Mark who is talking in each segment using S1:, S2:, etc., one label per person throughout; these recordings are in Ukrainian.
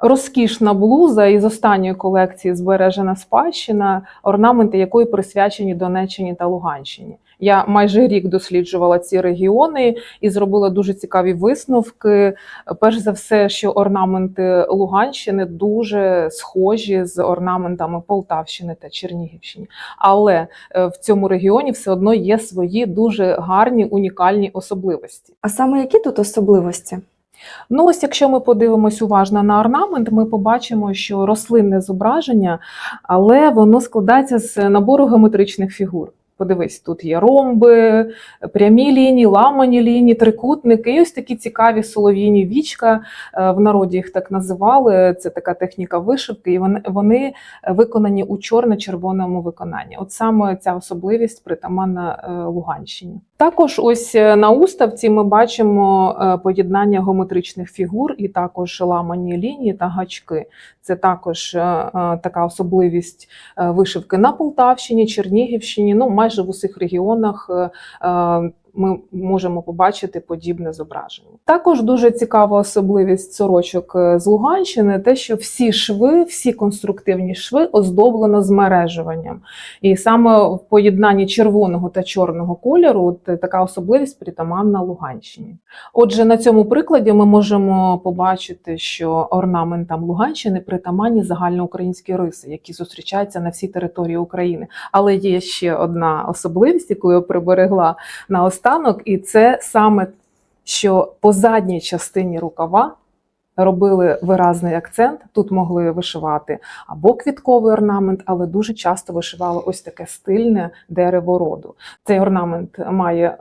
S1: Розкішна блуза із останньої колекції збережена спадщина, орнаменти якої присвячені Донеччині та Луганщині. Я майже рік досліджувала ці регіони і зробила дуже цікаві висновки. Перш за все, що орнаменти Луганщини дуже схожі з орнаментами Полтавщини та Чернігівщини. Але е, в цьому регіоні все одно є свої дуже гарні унікальні особливості.
S2: А саме які тут особливості?
S1: Ну, ось якщо ми подивимось уважно на орнамент, ми побачимо, що рослинне зображення, але воно складається з набору геометричних фігур. Подивись, тут є ромби, прямі лінії, ламані лінії, трикутники, і ось такі цікаві солов'їні вічка. Е, В народі їх так називали. Це така техніка вишивки, і вони, виконані у чорно-червоному виконанні. От саме ця особливість притаманна е, Луганщині. Також ось е, на уставці ми бачимо е, поєднання геометричних фігур і також ламані лінії та гачки. Це також е, така особливість вишивки на Полтавщині, Чернігівщині. Ну майже в усіх регіонах ми можемо побачити подібне зображення. Також дуже цікава особливість сорочок е, з Луганщини, те, що всі шви, всі конструктивні шви оздоблено змережуванням. І саме в поєднанні червоного та чорного кольору е, така особливість притаманна Луганщині. Отже, на цьому прикладі ми можемо побачити, що орнаментам Луганщини притаманні загальноукраїнські риси, які зустрічаються на всій території України. Але є ще одна особливість, яку я приберегла наостанок, і це саме що по задній частині рукава робили виразний акцент. Тут могли вишивати або квітковий орнамент, але дуже часто вишивали ось таке стильне дерево роду. Цей орнамент має е,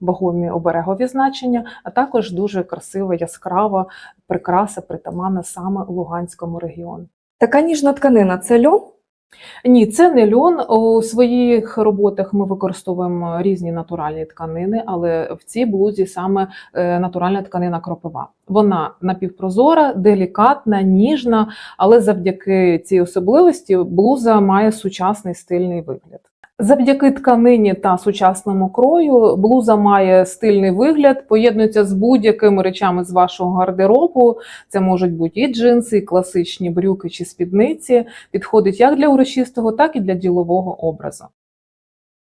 S1: вагомі оберегові значення, а також дуже красива, яскрава прикраса, притаманна саме Луганському регіону.
S2: Така ніжна тканина це льон?
S1: Ні, це не льон. У своїх роботах ми використовуємо різні натуральні тканини, але в цій блузі саме е, натуральна тканина кропива. Вона напівпрозора, делікатна, ніжна, але завдяки цій особливості блуза має сучасний стильний вигляд. Завдяки тканині та сучасному крою блуза має стильний вигляд, поєднується з будь-якими речами з вашого гардеробу. Це можуть бути і джинси, і класичні брюки чи спідниці. Підходить як для урочистого, так і для ділового образу.